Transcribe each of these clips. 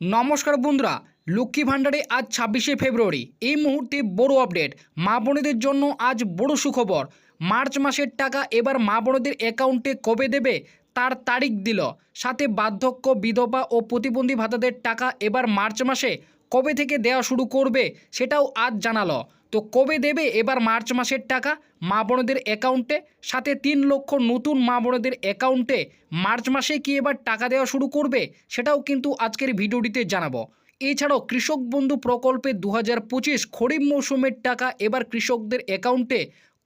নমস্কার বন্ধুরা, লক্ষ্মী ভাণ্ডারে আজ ছাব্বিশে ফেব্রুয়ারি। এই মুহূর্তে বড় আপডেট, মা বোনেদের জন্য আজ বড় সুখবর। মার্চ মাসের টাকা এবার মা বোনেদের অ্যাকাউন্টে কবে দেবে, তার তারিখ দিল। সাথে বার্ধক্য, বিধবা ও প্রতিবন্ধী ভাতাদের টাকা এবার মার্চ মাসে কবে থেকে দেওয়া শুরু করবে, সেটাও আজ জানালো। তো কবে দেবে এবার মার্চ মাসের টাকা? মা বোনদের অ্যাকাউন্টে সাথে তিন লক্ষ নতুন মা বোনদের অ্যাকাউন্টে মার্চ মাসে কি এবার টাকা দেওয়া শুরু করবে? সেটাও কিন্তু আজকের ভিডিওটিতে জানাব। এছাড়াও কৃষক বন্ধু প্রকল্পে দু হাজার পঁচিশ খরিফ মৌসুমের টাকা এবার কৃষকদের অ্যাকাউন্টে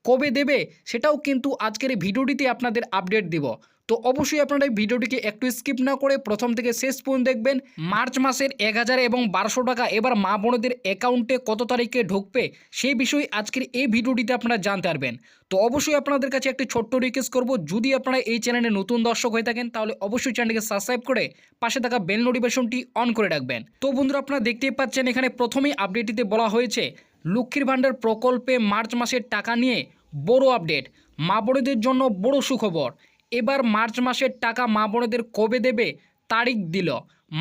কবে দেবে সেটাও কিন্তু আজকের এই ভিডিওটিতে আপনাদের আপডেট দিব। তো অবশ্যই আপনারা এই ভিডিওটিকে একটু স্কিপ না করে প্রথম থেকে শেষ পর্যন্ত দেখবেন। মার্চ মাসের এক হাজার এবং বারোশো টাকা এবার মা বোনদের অ্যাকাউন্টে কত তারিখে ঢুকবে সেই বিষয়ে আজকের এই ভিডিওটিতে আপনারা জানতে পারবেন। তো অবশ্যই আপনাদের কাছে একটি ছোট্ট রিকোয়েস্ট করব, যদি আপনারা এই চ্যানেলে নতুন দর্শক হয়ে থাকেন, তাহলে অবশ্যই চ্যানেলকে সাবস্ক্রাইব করে পাশে থাকা বেল নোটিফিকেশনটি অন করে রাখবেন। তো বন্ধুরা, আপনারা দেখতেই পাচ্ছেন এখানে প্রথমেই আপডেটটিতে বলা হয়েছে লক্ষ্মীর ভাণ্ডার প্রকল্পে মার্চ মাসের টাকা নিয়ে বড় আপডেট। মা বোনেদের জন্য বড় সুখবর। এবার মার্চ মাসের টাকা মা বোনেদের কবে দেবে তারিখ দিল।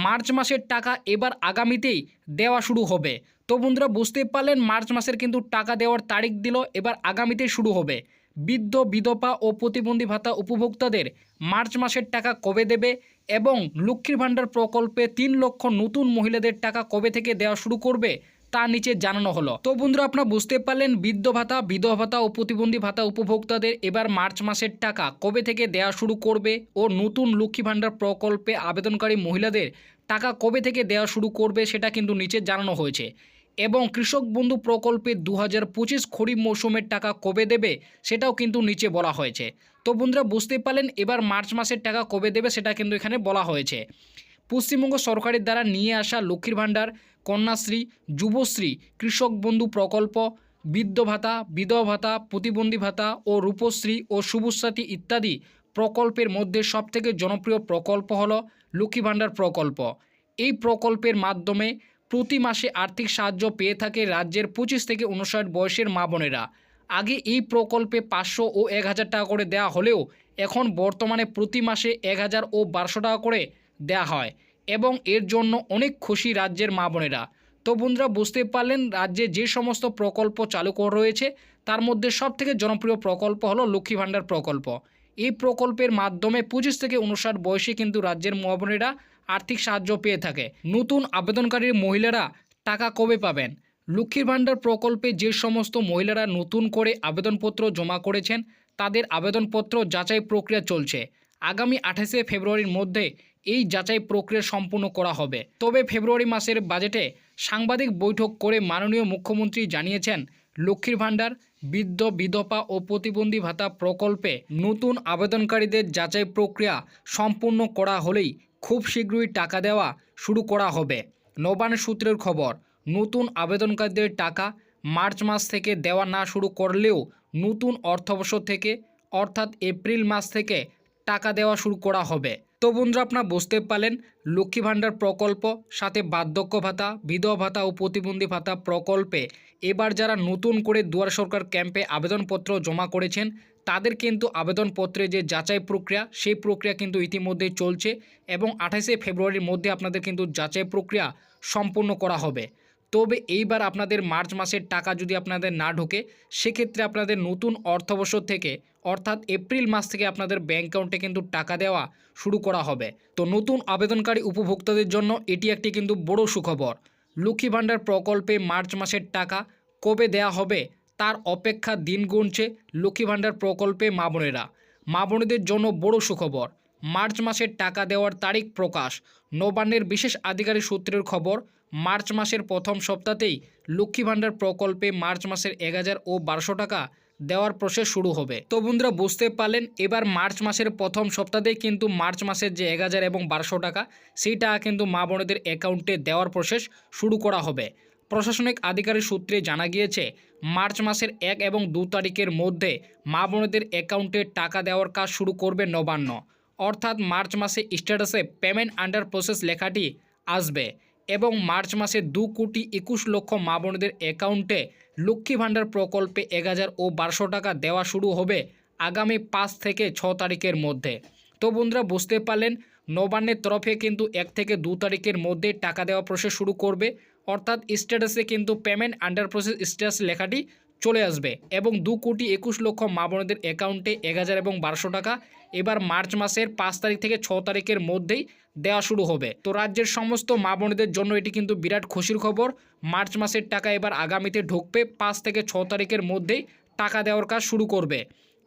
মার্চ মাসের টাকা এবার আগামীতেই দেওয়া শুরু হবে। তো বন্ধুরা বুঝতে পারলেন, মার্চ মাসের কিন্তু টাকা দেওয়ার তারিখ দিল, এবার আগামীতে শুরু হবে। বৃদ্ধ, বিধবা ও প্রতিবন্ধী ভাতা উপভোক্তাদের মার্চ মাসের টাকা কবে দেবে এবং লক্ষ্মীর ভাণ্ডার প্রকল্পে তিন লক্ষ নতুন মহিলাদের টাকা কবে থেকে দেওয়া শুরু করবে তা নিচে জানানো হলো। তো বন্ধুরা, আপনারা বুঝতে পারলেন, বৃদ্ধ ভাতা, বিধবা ভাতা ও প্রতিবন্ধী ভাতা উপভোক্তাদের এবার মার্চ মাসের টাকা কবে থেকে দেওয়া শুরু করবে ও নতুন লক্ষ্মী ভাণ্ডার প্রকল্পে আবেদনকারী মহিলাদের টাকা কবে থেকে দেওয়া শুরু করবে সেটা কিন্তু নিচে জানানো হয়েছে। এবং কৃষক বন্ধু প্রকল্পে দু হাজার পঁচিশ খরিফ মৌসুমের টাকা কবে দেবে সেটাও কিন্তু নিচে বলা হয়েছে। তো বন্ধুরা, বুঝতে পারলেন, এবার মার্চ মাসের টাকা কবে দেবে সেটা কিন্তু এখানে বলা হয়েছে। পশ্চিমবঙ্গ সরকারের দ্বারা নিয়ে আসা লক্ষ্মীর ভাণ্ডার কন্যাশ্রী, যুবশ্রী, কৃষক বন্ধু প্রকল্প বৃদ্ধ ভাতা বিধবা ভাতা প্রতিবন্ধী ভাতা ও রূপশ্রী ও শুভসাথী ইত্যাদি প্রকল্পের মধ্যে সবথেকে জনপ্রিয় প্রকল্প হলো লক্ষ্মী ভাণ্ডার প্রকল্প। এই প্রকল্পের মাধ্যমে প্রতি মাসে আর্থিক সাহায্য পেয়ে থাকে রাজ্যের পঁচিশ থেকে উনষাট বয়সের মা বোনেরা। আগে এই প্রকল্পে পাঁচশো ও এক হাজার টাকা করে দেওয়া হলেও এখন বর্তমানে প্রতি মাসে এক হাজার ও বারোশো টাকা করে দেওয়া হয়। এবং এর জন্য অনেক খুশি রাজ্যের মা বোনেরা। তো বন্ধুরা বুঝতে পারলেন, রাজ্যে যে সমস্ত প্রকল্প চালু করা রয়েছে, তার মধ্যে সবথেকে জনপ্রিয় প্রকল্প হলো লক্ষ্মী ভাণ্ডার প্রকল্প। এই প্রকল্পের মাধ্যমে পঁচিশ থেকে উনষাট বয়সে কিন্তু রাজ্যের মা বোনেরা আর্থিক সাহায্য পেয়ে থাকে। নতুন আবেদনকারীর মহিলারা টাকা কবে পাবেন? লক্ষ্মীর ভাণ্ডার প্রকল্পে যে সমস্ত মহিলারা নতুন করে আবেদনপত্র জমা করেছেন, তাদের আবেদনপত্র যাচাই প্রক্রিয়া চলছে। আগামী আঠাশে ফেব্রুয়ারির মধ্যে এই যাচাই প্রক্রিয়া সম্পূর্ণ করা হবে। তবে ফেব্রুয়ারি মাসের বাজেটে সাংবাদিক বৈঠক করে মাননীয় মুখ্যমন্ত্রী জানিয়েছেন, লক্ষ্মীর ভাণ্ডার, বৃদ্ধ, বিধবা ও প্রতিবন্ধী ভাতা প্রকল্পে নতুন আবেদনকারীদের যাচাই প্রক্রিয়া সম্পূর্ণ করা হলেই খুব শীঘ্রই টাকা দেওয়া শুরু করা হবে। নবান সূত্রের খবর, নতুন আবেদনকারীদের টাকা মার্চ মাস থেকে দেওয়া না শুরু করলেও নতুন অর্থবর্ষ থেকে, অর্থাৎ এপ্রিল মাস থেকে টাকা দেওয়া শুরু করা হবে। তো বন্ধুরা আপনারা বুঝতে পারলেন, লক্ষ্মী ভাণ্ডার প্রকল্প, সাথে বার্ধক্য ভাতা, বিধবা ভাতা ও প্রতিবন্ধী ভাতা প্রকল্পে এবার যারা নতুন করে দুয়ার সরকার ক্যাম্পে আবেদনপত্র জমা করেছেন, তাদের কিন্তু আবেদনপত্রে যে যাচাই প্রক্রিয়া, সেই প্রক্রিয়া কিন্তু ইতিমধ্যেই চলছে এবং আঠাশে ফেব্রুয়ারির মধ্যে আপনাদের কিন্তু যাচাই প্রক্রিয়া সম্পূর্ণ করা হবে। তবে এইবার আপনাদের মার্চ মাসের টাকা যদি আপনাদের না ঢোকে, সেক্ষেত্রে আপনাদের নতুন অর্থবর্ষ থেকে, অর্থাৎ এপ্রিল মাস থেকে আপনাদের ব্যাঙ্ক অ্যাকাউন্টে কিন্তু টাকা দেওয়া শুরু করা হবে। তো নতুন আবেদনকারী উপভোক্তাদের জন্য এটি একটি কিন্তু বড় সুখবর। লক্ষ্মী ভাণ্ডার প্রকল্পে মার্চ মাসের টাকা কবে দেয়া হবে, তার অপেক্ষা দিন গুনছে লক্ষ্মী ভাণ্ডার প্রকল্পে মা বোনেরা। মা বোনেদের জন্য বড় সুখবর। মার্চ মাসের টাকা দেওয়ার তারিখ প্রকাশ। নবান্নের বিশেষ আধিকারিক সূত্রের খবর মার্চ মাসের প্রথম সপ্তাহতেই লক্ষ্মী ভাণ্ডার প্রকল্পে মার্চ মাসের এক হাজার ও বারোশো টাকা দেওয়ার প্রসেস শুরু হবে। তো বন্ধুরা, বুঝতে পারলেন, এবার মার্চ মাসের প্রথম সপ্তাহতেই কিন্তু মার্চ মাসের যে এক হাজার এবং বারোশো টাকা, সেই টাকা কিন্তু মা বোনেদের অ্যাকাউন্টে দেওয়ার প্রসেস শুরু করা হবে। প্রশাসনিক আধিকারিক সূত্রে জানা গিয়েছে, মার্চ মাসের এক এবং দু তারিখের মধ্যে মা বোনেদের অ্যাকাউন্টে টাকা দেওয়ার কাজ শুরু করবে নবান্ন। অর্থাৎ মার্চ মাসে স্ট্যাটাসে পেমেন্ট আন্ডার প্রসেস লেখাটি আসবে। এবং মার্চ মাসে দু কোটি একুশ লক্ষ মা বোনদের অ্যাকাউন্টে লক্ষ্মী ভাণ্ডার প্রকল্পে এক হাজার ও বারোশো টাকা দেওয়া শুরু হবে আগামী পাঁচ থেকে ছ তারিখের মধ্যে। তো বন্ধুরা, বুঝতে পারলেন, নবান্নের তরফে কিন্তু এক থেকে দু তারিখের মধ্যে টাকা দেওয়া প্রসেস শুরু করবে। অর্থাৎ স্ট্যাটাসে কিন্তু পেমেন্ট আন্ডার প্রসেস স্ট্যাটাস লেখাটি চলে আসবে এবং দু কোটি একুশ লক্ষ মা বোনদের অ্যাকাউন্টে এক হাজার এবং বারোশো টাকা। এবার মার্চ মাসের পাঁচ তারিখ থেকে ছ তারিখের মধ্যেই দেওয়া শুরু হবে। তো রাজ্যের সমস্ত মা বোনদের জন্য এটি কিন্তু বিরাট খুশির খবর। মার্চ মাসের টাকা এবার আগামীতে ঢুকবে। পাঁচ থেকে ছ তারিখের মধ্যেই টাকা দেওয়ার কাজ শুরু করবে।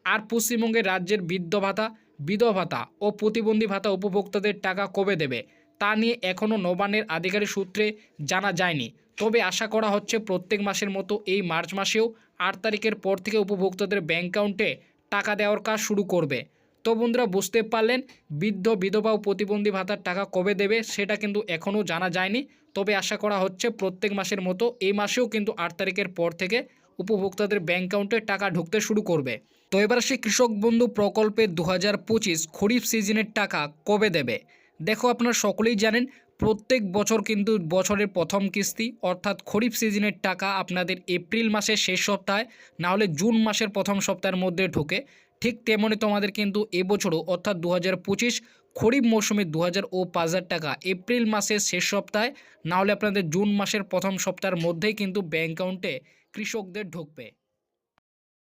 আর পশ্চিমবঙ্গের রাজ্যের বৃদ্ধ ভাতা, বিধবা ভাতা ও প্রতিবন্ধী ভাতা উপভোক্তাদের টাকা কবে দেবে, তা নিয়ে এখনও নবান্নের আধিকারিক সূত্রে জানা যায়নি। তবে আশা করা হচ্ছে প্রত্যেক মাসের মতো এই মার্চ মাসেও আট তারিখের পর থেকে উপভোক্তাদের ব্যাঙ্ক অ্যাকাউন্টে টাকা দেওয়ার কাজ শুরু করবে। তো বন্ধুরা, বুঝতে পারলেন বৃদ্ধ, বিধবা ও প্রতিবন্ধী ভাতার টাকা কবে দেবে সেটা কিন্তু এখনও জানা যায়নি। তবে আশা করা হচ্ছে প্রত্যেক মাসের মতো এই মাসেও কিন্তু আট তারিখের পর থেকে উপভোক্তাদের ব্যাঙ্ক অ্যাকাউন্টে টাকা ঢুকতে শুরু করবে। তো এবার সেই কৃষক বন্ধু প্রকল্পে দু হাজার পঁচিশ খরিফ সিজনের টাকা কবে দেবে? দেখো আপনারা সকলেই জানেন, প্রত্যেক বছর কিন্তু বছরের প্রথম কিস্তি, অর্থাৎ খরিফ সিজনের টাকা আপনাদের এপ্রিল মাসের শেষ সপ্তাহে না হলে জুন মাসের প্রথম সপ্তাহের মধ্যে ঢোকে। ঠিক তেমনি তোমাদের কিন্তু এবছরও, অর্থাৎ দু হাজার পঁচিশ খরিফ মৌসুমে দু হাজার ও পাঁচ হাজার টাকা এপ্রিল মাসের শেষ সপ্তাহে না হলে আপনাদের জুন মাসের প্রথম সপ্তাহের মধ্যেই কিন্তু ব্যাঙ্ক অ্যাকাউন্টে কৃষকদের ঢুকবে।